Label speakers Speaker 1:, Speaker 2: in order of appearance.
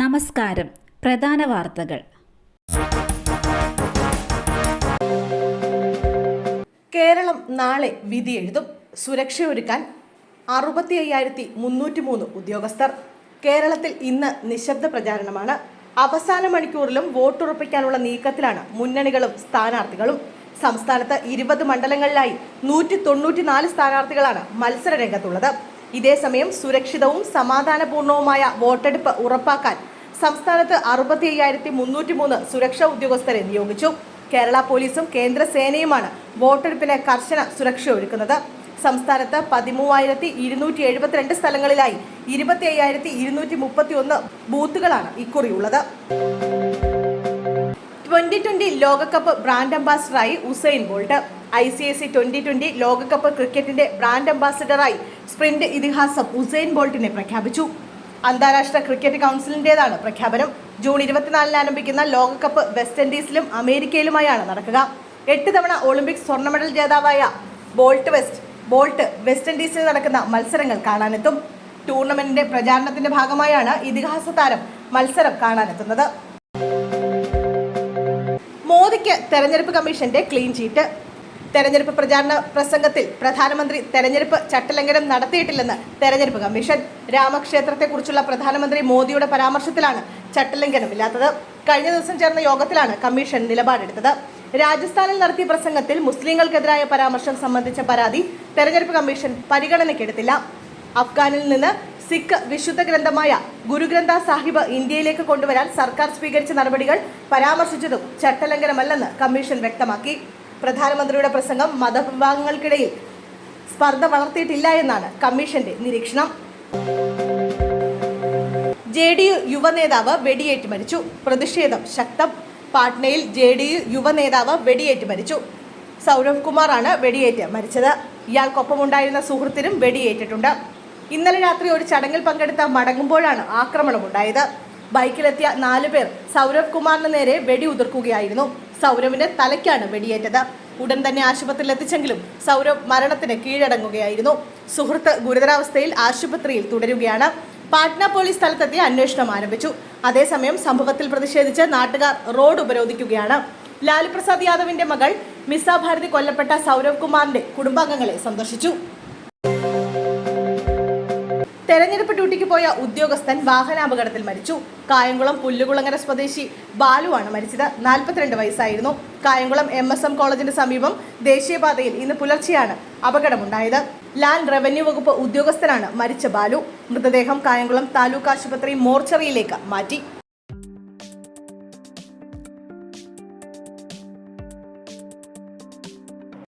Speaker 1: നമസ്കാരം. പ്രധാന വാർത്തകൾ.
Speaker 2: കേരളം നാളെ വിധി എഴുതും. സുരക്ഷയൊരുക്കാൻ അറുപത്തി അയ്യായിരത്തി മുന്നൂറ്റി മൂന്ന് ഉദ്യോഗസ്ഥർ. കേരളത്തിൽ ഇന്ന് നിശബ്ദ പ്രചാരണമാണ്. അവസാന മണിക്കൂറിലും വോട്ടുറപ്പിക്കാനുള്ള നീക്കത്തിലാണ് മുന്നണികളും സ്ഥാനാർത്ഥികളും. സംസ്ഥാനത്ത് ഇരുപത് മണ്ഡലങ്ങളിലായി നൂറ്റി തൊണ്ണൂറ്റിനാല് സ്ഥാനാർത്ഥികളാണ് മത്സര രംഗത്തുള്ളത് ഇതേസമയം സുരക്ഷിതവും സമാധാനപൂർണവുമായ വോട്ടെടുപ്പ് ഉറപ്പാക്കാൻ സംസ്ഥാനത്ത് അറുപത്തി അയ്യായിരത്തി മുന്നൂറ്റി മൂന്ന് സുരക്ഷാ ഉദ്യോഗസ്ഥരെ നിയോഗിച്ചു. കേരള പോലീസും കേന്ദ്ര സേനയുമാണ് വോട്ടെടുപ്പിന് കർശന സുരക്ഷ ഒരുക്കുന്നത്. സംസ്ഥാനത്ത് പതിമൂവായിരത്തി ഇരുന്നൂറ്റി എഴുപത്തിരണ്ട് സ്ഥലങ്ങളിലായി ഇരുപത്തി അയ്യായിരത്തി ഇരുന്നൂറ്റി മുപ്പത്തി ഒന്ന് ബൂത്തുകളാണ് ഇക്കുറിയുള്ളത്. ട്വന്റി ട്വന്റി ലോകകപ്പ് brand അംബാസിഡറായി Usain Bolt. I C C C twenty twenty ലോകകപ്പ് ക്രിക്കറ്റിന്റെ ബ്രാൻഡ് അംബാസിഡറായി സ്പ്രിന്റ് ഇതിഹാസം ഉസൈൻ ബോൾട്ടിനെ പ്രഖ്യാപിച്ചു. അന്താരാഷ്ട്ര ക്രിക്കറ്റ് കൗൺസിലിന്റേതാണ് പ്രഖ്യാപനം. ജൂൺ ഇരുപത്തിനാലിന് ആരംഭിക്കുന്ന ലോകകപ്പ് വെസ്റ്റ് ഇൻഡീസിലും അമേരിക്കയിലുമായാണ് നടക്കുക. എട്ട് തവണ ഒളിമ്പിക് സ്വർണ മെഡൽ ജേതാവായ ബോൾട്ട് വെസ്റ്റ് ബോൾട്ട് വെസ്റ്റ് ഇൻഡീസിൽ നടക്കുന്ന മത്സരങ്ങൾ കാണാനെത്തും. ടൂർണമെന്റിന്റെ പ്രചാരണത്തിന്റെ ഭാഗമായാണ് ഇതിഹാസ താരം മത്സരം കാണാനെത്തുന്നത്. മോദിക്ക് തെരഞ്ഞെടുപ്പ് കമ്മീഷന്റെ ക്ലീൻ ചീറ്റ്. തെരഞ്ഞെടുപ്പ് പ്രചാരണ പ്രസംഗത്തിൽ പ്രധാനമന്ത്രി തെരഞ്ഞെടുപ്പ് ചട്ടലംഘനം നടത്തിയിട്ടില്ലെന്ന് തെരഞ്ഞെടുപ്പ് കമ്മീഷൻ. രാമക്ഷേത്രത്തെക്കുറിച്ചുള്ള പ്രധാനമന്ത്രി മോദിയുടെ പരാമർശത്തിലാണ് ചട്ടലംഘനമില്ലാത്തത്. കഴിഞ്ഞ ദിവസം ചേർന്ന യോഗത്തിലാണ് കമ്മീഷൻ നിലപാടെടുത്തത്. രാജസ്ഥാനിൽ നടത്തിയ പ്രസംഗത്തിൽ മുസ്ലിങ്ങൾക്കെതിരായ പരാമർശം സംബന്ധിച്ച പരാതി തെരഞ്ഞെടുപ്പ് കമ്മീഷൻ പരിഗണനയ്ക്കെടുത്തില്ല. അഫ്ഗാനിൽ നിന്ന് സിഖ് വിശുദ്ധ ഗ്രന്ഥമായ ഗുരുഗ്രന്ഥ സാഹിബ് ഇന്ത്യയിലേക്ക് കൊണ്ടുവരാൻ സർക്കാർ സ്വീകരിച്ച നടപടികൾ പരാമർശിച്ചതും ചട്ടലംഘനമല്ലെന്ന് കമ്മീഷൻ വ്യക്തമാക്കി. പ്രധാനമന്ത്രിയുടെ പ്രസംഗം മതവിഭാഗങ്ങൾക്കിടയിൽ സ്പർദ്ധ വളർത്തിയിട്ടില്ല എന്നാണ് കമ്മീഷന്റെ നിരീക്ഷണം. ജെ ഡി യു യുവ നേതാവ് വെടിയേറ്റ് മരിച്ചു. പ്രതിഷേധം ശക്തം. പാട്നയിൽ ജെ ഡി യു യുവ നേതാവ് വെടിയേറ്റ് മരിച്ചു. സൗരവ് കുമാറാണ് വെടിയേറ്റ് മരിച്ചത്. ഇയാൾക്കൊപ്പമുണ്ടായിരുന്ന സുഹൃത്തിനും വെടിയേറ്റിട്ടുണ്ട്. ഇന്നലെ രാത്രി ഒരു ചടങ്ങിൽ പങ്കെടുത്ത മടങ്ങുമ്പോഴാണ് ആക്രമണമുണ്ടായത്. ബൈക്കിലെത്തിയ നാലു പേർ സൗരവ് കുമാറിന് നേരെ വെടി ഉതിർക്കുകയായിരുന്നു. സൗരവിന്റെ തലയ്ക്കാണ് വെടിയേറ്റത്. ഉടൻ തന്നെ ആശുപത്രിയിൽ എത്തിച്ചെങ്കിലും സൗരവ് മരണത്തിന് കീഴടങ്ങുകയായിരുന്നു. സുഹൃത്ത് ഗുരുതരാവസ്ഥയിൽ ആശുപത്രിയിൽ തുടരുകയാണ്. പാട്ന പോലീസ് സ്ഥലത്തെത്തി അന്വേഷണം ആരംഭിച്ചു. അതേസമയം സംഭവത്തിൽ പ്രതിഷേധിച്ച് നാട്ടുകാർ റോഡ് ഉപരോധിക്കുകയാണ്. ലാലു പ്രസാദ് യാദവിന്റെ മകൾ മിസ ഭാരതി കൊല്ലപ്പെട്ട സൗരവ് കുമാറിന്റെ കുടുംബാംഗങ്ങളെ സന്ദർശിച്ചു. തെരഞ്ഞെടുപ്പ് ഡ്യൂട്ടിക്ക് പോയ ഉദ്യോഗസ്ഥൻ വാഹനാപകടത്തിൽ മരിച്ചു. കായംകുളം പുല്ലുകുളങ്ങര സ്വദേശി ബാലുവാണ് മരിച്ചത്. നാൽപ്പത്തിരണ്ട് വയസ്സായിരുന്നു. കായംകുളം എം എസ് എം കോളേജിന് സമീപം ദേശീയപാതയിൽ ഇന്ന് പുലർച്ചെയാണ് അപകടമുണ്ടായത്. ലാൽ റവന്യൂ വകുപ്പ് ഉദ്യോഗസ്ഥനാണ് മരിച്ച ബാലു. മൃതദേഹം കായംകുളം താലൂക്ക് ആശുപത്രി മോർച്ചറിയിലേക്ക് മാറ്റി.